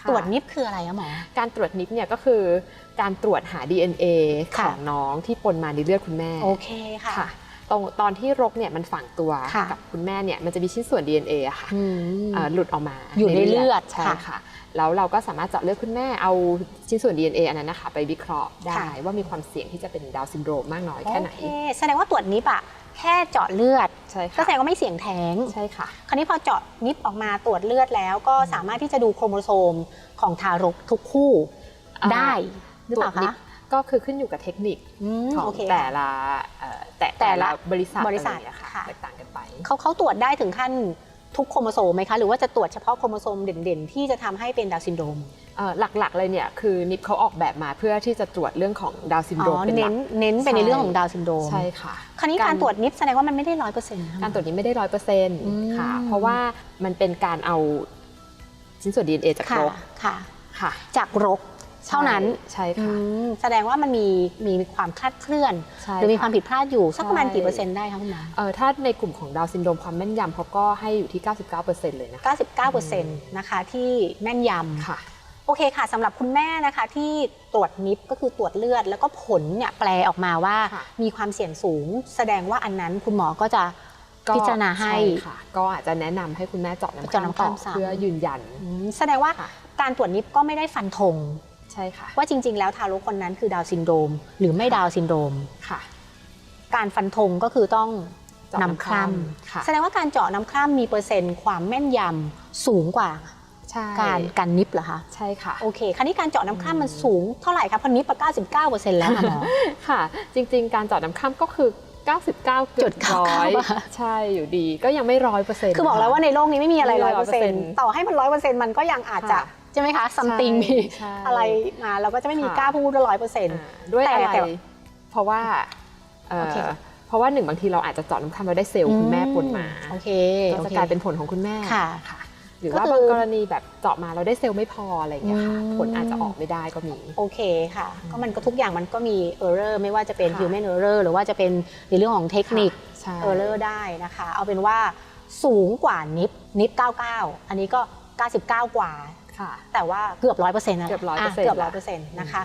ค่ะตรวจนิปคืออะไรอะหมอ การตรวจนิปเนี่ยก็คือการตรวจหา DNA ขค่ะ องน้องที่ปนมาในเลือดคุณแม่ โอเคค่ะ ค่ะ ตรงตอนที่รกเนี่ยมันฝังตัวค่ะกับคุณแม่เนี่ยมันจะมีชิ้นส่วน DNA อะค่ะอืมเอ่อหลุดออกมาอยู่ในเลือดใช่ค่ะค่ะแล้วเราก็สามารถเจาะเลือดคุณแม่เอาชิ้นส่วน DNA อันนั้นนะคะ ไปวิเคราะห์ได้ค่ะว่ามีความเสี่ยงที่จะเป็นดาวน์ซินโดรมมากน้อยแค่ไหนโอเคแสดงว่าตรวจนิปอะแค่เจาะเลือดใช่ก็ค่ะแสดงว่าไม่เสี่ยงแท้งใช่ค่ะ คราวนี้พอเจาะนิปออกมาตรวจเลือดแล้ว ก็สามารถที่จะดูโครโมโซมของทารกทุกคู่อ่าได้หรือเปล่าตรวจนิคะป ก็คือขึ้นอยู่กับเทคนิคอืมของโอเคแต่ค่ะละเอ่อแต่แต่แต่ละละบริษัทบริษัทอะไรอย่างเงี้ยค่ะค่ะแตกต่างกันไปเขาเขาตรวจได้ถึงขั้นทุกโครโมโซมไหมคะ หรือว่าจะตรวจเฉพาะโครโมโซมเด่นๆ ที่จะทำให้เป็นดาวน์ซินโดรมเอ่อหลักๆเลยเนี่ยคือนิปเขาออกแบบมาเพื่อที่จะตรวจเรื่องของดาวน์ซินอ๋โดรมอเป็นหลัเน้นกเน้นไปใช่ในเรื่องของดาวน์ซินโดรมใช่ค่ะคราวนี้การการตรวจนิปแสดงว่ามันไม่ได้ร้อยเปอร์เซ็นต์การตรวจนี้ไม่ได้ร้อยเปอร์เซ็นต์อืมค่ะ เพราะว่ามันเป็นการเอาชิ้นส่วน DNA จากค่ะรกค่ะค่ะ จากรก เท่านั้นใช่อืค่ะมแสดงว่ามันมีมีความคลาดเคลื่อนใช่หรือมีะความผิดพลาดอยู่สักประมาณใช่กี่เปอร์เซ็นต์ได้คะคุณหมอเอ่อถ้าในกลุ่มของดาวน์ซินโดรมความแม่นยำเขาก็ให้อยู่ที่ 99%เลยนะคะ99%นะคะที่แม่นยำค่ะโอเคค่ะสำหรับคุณแม่นะคะที่ตรวจนิปก็คือตรวจเลือด แล้วก็ผลเนี่ยแปลออกมาว่าค่ะมีความเสี่ยงสูง แสดงว่าอันนั้นคุณหมอก็จะก็พิจารณาให้ช่ค่ะก็อาจจะแนะนำให้คุณแม่เจาะน้ำเจาะน้ำข้ามข้ามซ้ำต่อเพื่อยืนยันอืมแสดงว่าค่ะการตรวจนิปก็ไม่ได้ฟันธง ใช่ค่ะ ว่าจริง ๆ แล้วทารกคนนั้นคือดาวน์ซินโดรมหรือไม่ดาวน์ซินโดรมค่ะ การฟันธงก็คือต้องเจาะนำน้ำคคร่ร่ำค่ะำแสดงว่าการเจาะน้ำคร่ำมีเปอร์เซ็นต์ความแม่นยำสูงกว่าใช่การการนิปเหรอคะ ใช่ค่ะ โอเค คราวนี้การเจาะน้ำคร่ำมันสูงเท่าไหร่คะเพราะนิปเก้าสิบเก้าเปอร์เซ็นต์แล้วค่ะหมอ ค่ะ จริง ๆ การเจาะน้ำข้ามก็คือ 99เกือบจุดร้เก้าอยเก้าอะใช่อยู่ดีก็ยังไม่ร้อยเปอร์เซ็นต์ คือบอกแล้วว่าในโลกนี้ไม่มีอะไรไม่ร้อยมีเปอร์เซ็นต์100%ต่อให้มันร้อยเปอร์เซ็นต์มันก็ยังอาจจะค่ะ ใช่ไหมคะซัมติงมีใช่ อะไรมาเราก็จะไม่มีค่ะกล้าพูดว่าร้อยเปอร์เซ็นต์อ่าด้วยแต่อะไรแต่ เพราะว่าเอ่อโอเค เพราะว่าหนึ่งบางทีเราอาจจะเจาะน้ำข้ามเราได้เซลล์คุณแม่ปนมาโอเคก็โอจะเคกลายเป็นผลของคุณแม่ ค่ะหรือก็ว่าคือบางกรณีแบบเจาะมาเราได้เซลล์ไม่พออะไรอย่างเงี้ยค่ะอืม ผลอาจจะออกไม่ได้ก็มี โอเคค่ะ ก็มันก็ทุกอย่างมันก็มีเออร์เรอร์ไม่ว่าจะเป็น ค่ะ human error หรือว่าจะเป็นในเรื่องของเทคนิค ใช่เออร์เรอร์ได้นะคะ เอาเป็นว่าสูงกว่านิฟนิฟ99 อันนี้ก็ 99 กว่าค่ะ แต่ว่าเกือบร้อยเปอร์เซ็นต์นะเกือบ100%เกือบร้อยเปอร์เซ็นต์นะคะ